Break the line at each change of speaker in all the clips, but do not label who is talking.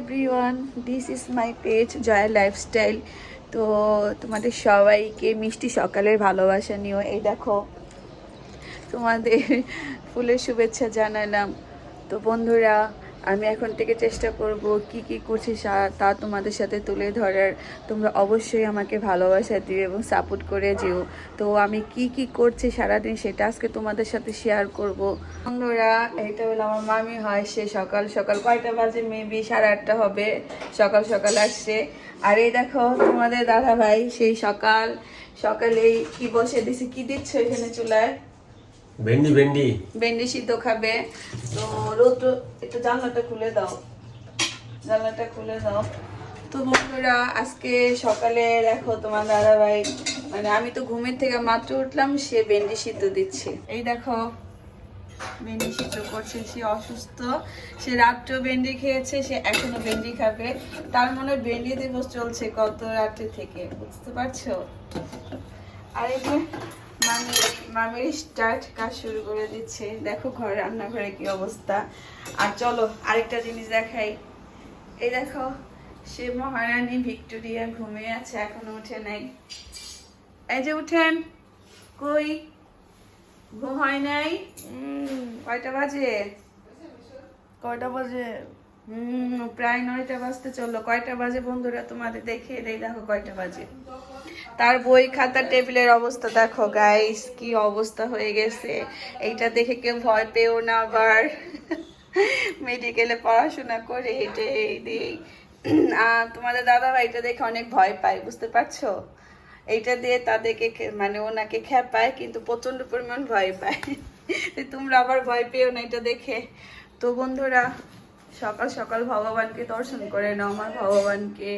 Everyone this is my page Jaya lifestyle তো তোমাদের সবাইকে মিষ্টি সকালের ভালোবাসা নিও এই দেখো, তোমাদের ফুলের শুভেচ্ছা জানালাম। তো বন্ধুরা আমি এখন থেকে চেষ্টা করব কি কি করছি তা তোমাদের সাথে তুলে ধরার। তোমরা অবশ্যই আমাকে ভালোবাসা দিও এবং সাপোর্ট করে যেও। তো আমি কি কি করছি সারাদিন সেটা আজকে তোমাদের সাথে শেয়ার করব। বন্ধুরা এটা হলো আমার মামি হয় সে সকাল সকাল কয়টা বাজে? মেবি সাড়ে আটটা হবে। সকাল সকাল আসছে। আর এই দেখো তোমাদের দাদা ভাই সেই সকাল, সকালেই কি বসে দিছে? কি দিচ্ছ এখানে চুলায়?
ভেন্ডি ভেন্ডি।
ভেন্ডি। সিদ্ধ খাবে। তো রোদ একটু জানলাটা খুলে দাও। জানলাটা খুলে দাও। তো বন্ধুরা আজকে সকালে দেখো তোমার দাদা ভাই মানে আমি তো ঘুমের থেকে মাত্র উঠলাম সে ভেন্ডি সিদ্ধ দিচ্ছে। এই দেখো ভেন্ডি সিদ্ধ করছে সে অসুস্থ। সে রাত্রেও ভেন্ডি খেয়েছে সে এখনও ভেন্ডি খাবে। তার মনে হয় ভেন্ডি দিবস চলছে কত রাত্রে থেকে বুঝতে পারছ? আর এই মামির স্টার্ট কাজ শুরু করে দিচ্ছে। দেখো ঘর রান্নাঘরে কি অবস্থা। আর চলো, আরেকটা জিনিস দেখাই। এই দেখো, সে মহারানী ভিক্টোরিয়া ঘুমিয়ে আছে, এখনও উঠে নাই। এই যে উঠেন, কই? ঘুম হয় নাই? কয়টা বাজে?
কয়টা বাজে?
হুম প্রায় নয়টা বাজতে চলল। কয়টা বাজে বন্ধুরা তোমাদের দেখে দেই, দেখো কয়টা বাজে। তার বই খাতা টেবিলের অবস্থা, দেখো গাইস কি অবস্থা হয়ে গেছে। এইটা দেখে কেউ ভয় পেও না আবার। মেডিকেলে পড়াশোনা করে হেঁটে আর তোমাদের দাদা ভাইটা দেখে অনেক ভয় পায়, বুঝতে পারছ? এইটা দিয়ে তাদেরকে মানে ওনাকে খেপায়, কিন্তু প্রচণ্ড পরিমাণ ভয় পায়। তোমরা আবার ভয় পেও না এটা দেখে। তো বন্ধুরা, সকাল সকাল ভগবানকে দর্শন করে নাও, আমার ভগবানকে।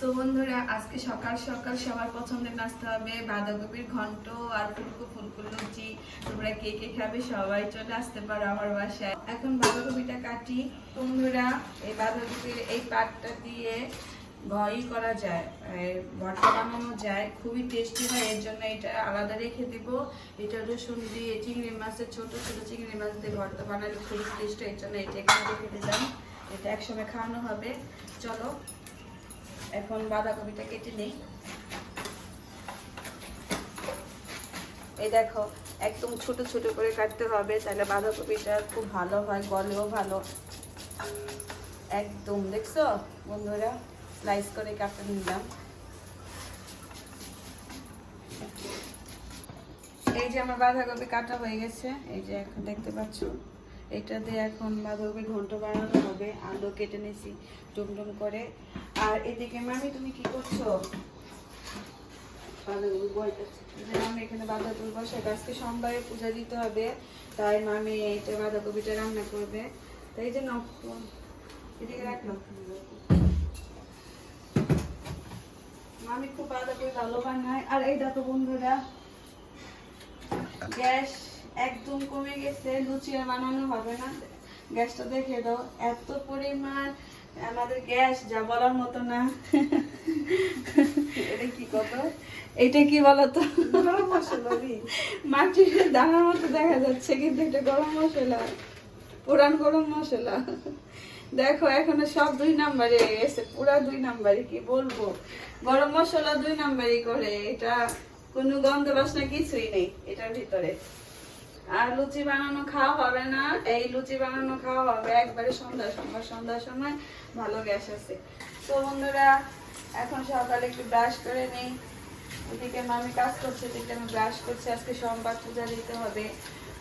তো বন্ধুরা, আজকে সকাল সকাল সবার পছন্দের নাস্তা হবে বাঁধাকপির ঘন্ট আর ফুলকো ফুলকো লুচি। তোমরা কে কে খাবে সবাই চলে আসতে পারো আমার বাসায়। এখন বাঁধাকপিটা কাটি। বন্ধুরা, এই বাঁধাকপির এই পাটটা দিয়ে ভয়ই করা যায় ভর্তা বানানো যায়। খুবই টেস্টি হয়, এর জন্য এটা আলাদা রেখে দিব। এটা রসুন দিয়ে চিংড়ি মাছের ছোট ছোট চিংড়ি মাছ দিয়ে ভর্তা বানালে খুবই টেস্টি এর জন্য এটা এখানে রেখে দিলাম। এটা একসঙ্গে খাওয়ানো হবে। চলো এখন বাঁধাকপিটা কেটে নেই। এই দেখো, একদম ছোট ছোট করে কাটতে হবে, তাহলে বাঁধাকপিটা খুব ভালো হয়, গলেও ভালো। একদম, দেখছ? বন্ধুরা স্লাইস করে কাটতে নিলাম। এই যে আমার বাঁধাকপি কাটা হয়ে গেছে, এই যে এখন দেখতে পাচ্ছ? এটা দিয়ে এখন বাঁধাকপি ঘন্ট বানানো হবে, আলু কেটে নিয়েছি, টুমটুম করে। আর এদিকে, মামি, তুমি কি করছ? পূজা দিতে হবে, তাই মামি বাঁধাকপিটা রান্না করবে। যে এদিকে মামি খুব ভালো বানায়। আর বন্ধুরা, গ্যাস। একদম কমে গেছে লুচি আর বানানো হবে না। গ্যাসটা দেখে দাও এত পরিমাণ আমাদের গ্যাস যা বলার মতো না। এটা কি কত? এটা কি বলতো?
গরম মশলা দি
মাটির দানার মতো দেখা যাচ্ছে কিন্তু এটা গরম মশলা। পুরান গরম মশলা। দেখো এখন সব দুই নাম্বারে গেছে পুরা দুই নাম্বারে কি বলব? গরম মশলা দুই নাম্বারই করে এটা কোনো গন্ধ বাসনা কিছুই নেই এটার ভিতরে। আর লুচি বানানো খাওয়া হবে না। এই লুচি বানানো খাওয়া হবে একবারে সন্ধ্যা সময়। সন্ধ্যার সময় ভালো গ্যাস আছে। তো বন্ধুরা, এখন সকালে একটু ব্রাশ করে নিই। ওদিকে মামি কাজ করছে, এদিকে আমি ব্রাশ করছি। আজকে সোমবার পূজা দিতে হবে।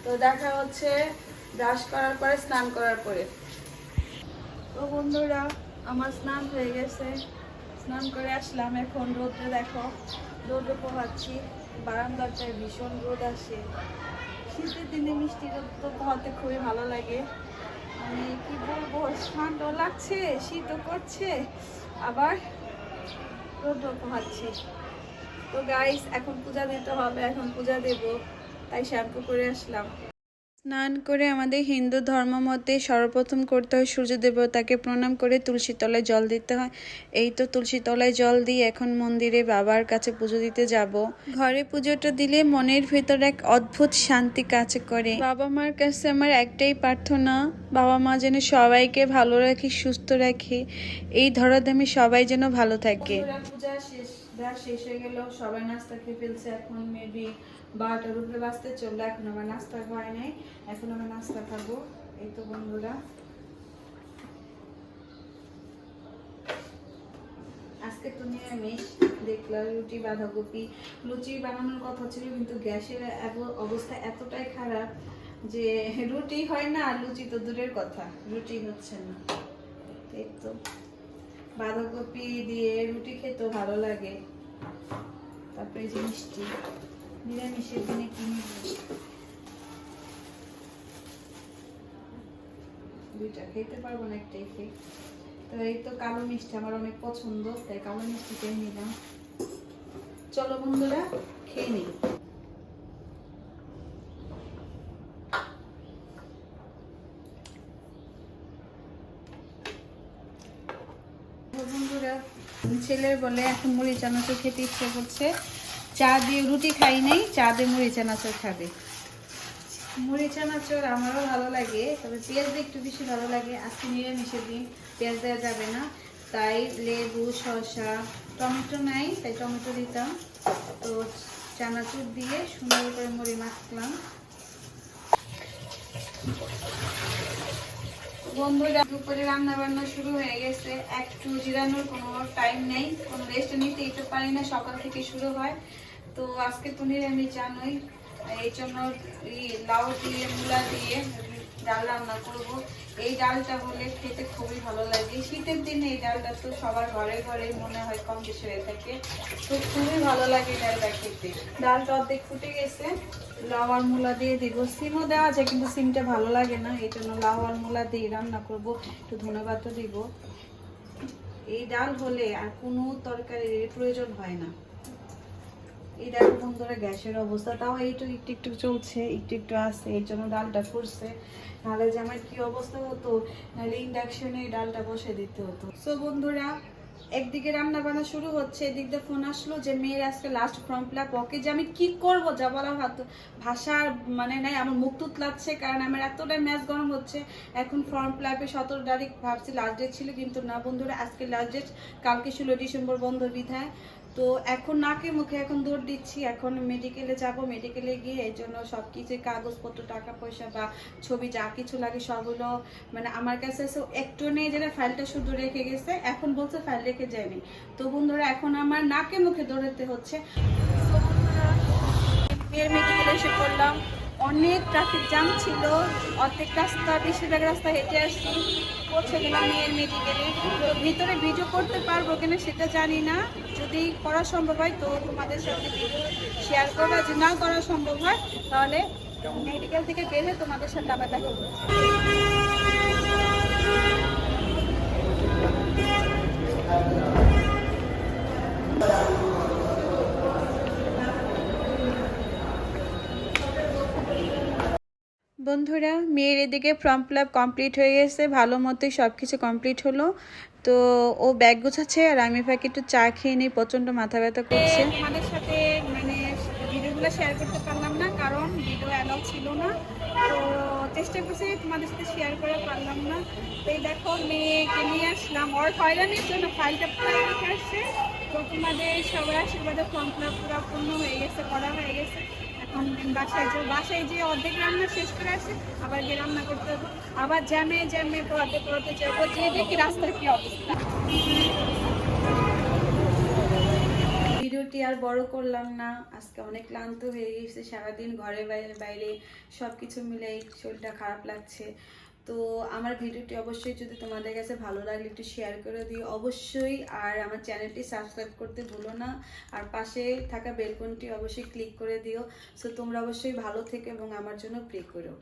তো দেখা হচ্ছে ব্রাশ করার পরে, স্নান করার পরে। তো বন্ধুরা, আমার স্নান হয়ে গেছে। স্নান করে আসলাম। এখন রোদে দেখো, রোদে পোহাচ্ছি। বারান্দাটায় ভীষণ রোদ আসে। শীতের দিনে মিষ্টি তো খাওয়াতে খুবই ভালো লাগে। মানে কি বলব ঠান্ডাও লাগছে, শীতও করছে, আবার রোদও পোহাচ্ছে। তো গাইস এখন পূজা দিতে হবে, এখন পূজা দেব, তাই শ্যাম্পু করে আসলাম। স্নান করে আমাদের হিন্দু ধর্ম মতে সর্বপ্রথম করতে হয় সূর্য দেবতাকে প্রণাম করে তুলসী তলায় জল দিতে হয়। এই তো তুলসী তলায় জল দিয়ে এখন মন্দিরে বাবার কাছে পুজো দিতে যাব। ঘরে পুজোটা দিলে মনের ভেতর এক অদ্ভুত শান্তি কাজ করে। বাবা মার কাছে আমার একটাই প্রার্থনা, বাবা মা যেন সবাইকে ভালো রাখি, সুস্থ রাখি। এই ধরাধামে সবাই যেন ভালো থাকে। পূজা শেষ। দেওয়া শেষ হয়ে গেল, সবাই নাস্তা খেয়ে ফেলছে এখন মেবি বারোটার উপরে বাঁচতে চলল, এখন আমার নাস্তা হয় নাই, এখন আমার নাস্তা খাব। এই তো বন্ধুরা। আজকে তো নিরামিষ, দেখলাম রুটি, বাঁধাকপি, লুচি বানানোর কথা ছিল, কিন্তু গ্যাসের অবস্থা এতটাই খারাপ যে রুটি হয় না লুচি তো দূরের কথা, রুটি হচ্ছে না। এই তো। বাঁধাকপি দিয়ে রুটি খেতেও ভালো লাগে। তারপরে যে মিষ্টি, নিরামিষের দিনে কি মিষ্টি দুইটা খেতে পারব না একটাই খেয়ে। তো এই তো কালো মিষ্টি আমার অনেক পছন্দ, তাই কালো মিষ্টিটাই নিলাম। চলো বন্ধুরা, খেয়ে নিই তো বন্ধুরা ছেলের বলে এখন মুড়ি চানাচুর খেতে ইচ্ছে করছে। চা দিয়ে রুটি খাই নাই, চা দিয়ে মুড়ি চানাচুর খাবে। মুড়ি চানাচুর আমারও ভালো লাগে, তবে পেঁয়াজ দিয়ে একটু বেশি ভালো লাগে। আজকে নিরামিষের দিন, পেঁয়াজ দেওয়া যাবে না। তাই লেবু, শসা, টমেটো নাই, তাই টমেটো দিতাম। তো চানাচুর দিয়ে সুন্দর করে মুড়ি মাখলাম। বন্ধুরা, দুপুরে রান্না বান্না শুরু হয়ে গেছে। একটু জিরানোর কোনো টাইম নেই, কোনো রেস্ট নিতে একটু পারি না, সকাল থেকে শুরু হয়। তো আজকে তুমি আমি জানোই। এই জন্য লাউ দিয়ে, মূলা দিয়ে ডাল রান্না করব। এই ডালটা হলে খেতে খুবই ভালো লাগে। শীতের দিনে এই ডালটা তো সবার ঘরে ঘরে মনে হয় কম বেশি হয়ে থাকে। তো খুবই ভালো লাগে ডালটা খেতে। ডালটা অর্ধেক ফুটে গেছে। লাউ আর মূলা দিয়ে দিব। সিমও দেওয়া যায়, কিন্তু সিমটা ভালো লাগে না। এই জন্য লাউ আর মূলা দিয়ে রান্না করব। একটু ধনেপাতা দিব। এই ডাল হলে আর কোনো তরকারির প্রয়োজন হয় না। গ্যাসের অবস্থা, তাও একটু একটু চলছে, একটু একটু আসছে জন্য ডালটা নাহলে যে আমার কি অবস্থা হতো, নাহলে ইন্ডাকশনে ডালটা বসে দিতে হতো। সো বন্ধুরা, একদিকে রান্না বান্না শুরু হচ্ছে, এদিক দিয়ে ফোন আসলো যে, মেয়ের আজকে last form fill up okay যে আমি কি করব যা বলার হাত ভাষার মানে নাই, আমার মুখ লাগছে কারণ আমার এতটাই ম্যাচ গরম হচ্ছে। এখন ফর্ম ফিল আপে সতেরো তারিখ, ভাবছি লাস্ট ডেট ছিল, কিন্তু না বন্ধুরা, আজকে লাস্ট ডেট কালকে ষোলো ডিসেম্বর বন্ধ বিধায়। তো এখন নাকে মুখে এখন দৌড় দিচ্ছি, এখন মেডিকেলে যাব মেডিকেলে গিয়ে এই জন্য সব কিছু কাগজপত্র টাকা পয়সা বা ছবি যা কিছু লাগে সবগুলো মানে আমার কাছে একটু নেই যেটা ফাইলটা শুধু রেখে গেছে, এখন বলছে ফাইল রেখে যায়নি। তো বন্ধুরা, এখন আমার নাকে মুখে দৌড়াতে হচ্ছে। মেডিকেলে এসে পড়লাম। অনেক ট্রাফিক জ্যাম ছিল, অর্ধেক রাস্তা, বেশিরভাগ রাস্তা হেঁটে আসছি। পৌঁছে গেলাম মেয়ের মেডিকেলে ভিতরে ভিডিও করতে পারব কিনা সেটা জানি না। যদি করা সম্ভব হয়, তো তোমাদের সাথে ভিডিও শেয়ার করব। আর যদি না করা সম্ভব হয়, তাহলে মেডিকেল থেকে বের তোমাদের সাথে আবার দেখা। বন্ধুরা, মেয়ের এদিকে ফর্ম ফিল আপ কমপ্লিট হয়ে গেছে, ভালো মতোই সব কিছু কমপ্লিট হলো। তো ও ব্যাগ গোছাচ্ছে আর আমি ফাঁকে একটু চা খেয়ে নিই, প্রচণ্ড মাথা ব্যথা করছে। তোমাদের সাথে মানে ভিডিওগুলো শেয়ার করতে পারলাম না, কারণ ভিডিও অ্যালাউ ছিল না। তো চেষ্টা করছি তোমাদের সাথে শেয়ার করে পারলাম না। তো এই দেখো, মেয়েকে নিয়ে আসলাম। ওর হয়রানির জন্য ফাইলটা পুরো রেখে আসছে। তো তোমাদের সবার আশীর্বাদে ফর্ম ফিল আপ পুরো পূর্ণ হয়ে গেছে, করা হয়ে গেছে। এখন বাসায় যে বাসায় যে অর্ধেক রান্না শেষ করে আসে, আবার গিয়ে রান্না করতে হবে। আবার জ্যামে জ্যামে পড়াতে পড়াতে যাব। যে দেখি রাস্তার কি অবস্থা। ভিডিওটি আর বড় করলাম না। আজকে অনেক ক্লান্ত হয়ে গেছে সারাদিন ঘরে বাইরে বাইরে সব কিছু মিলেই শরীরটা খারাপ লাগছে। তো আমার ভিডিওটি অবশ্যই যদি তোমাদের কাছে ভালো লাগলে একটু শেয়ার করে দিও অবশ্যই। আর আমার চ্যানেলটি সাবস্ক্রাইব করতে ভুলো না। আর পাশে থাকা বেলকনটি অবশ্যই ক্লিক করে দিও। সো তোমরা অবশ্যই ভালো থেকো এবং আমার জন্য প্রে করো।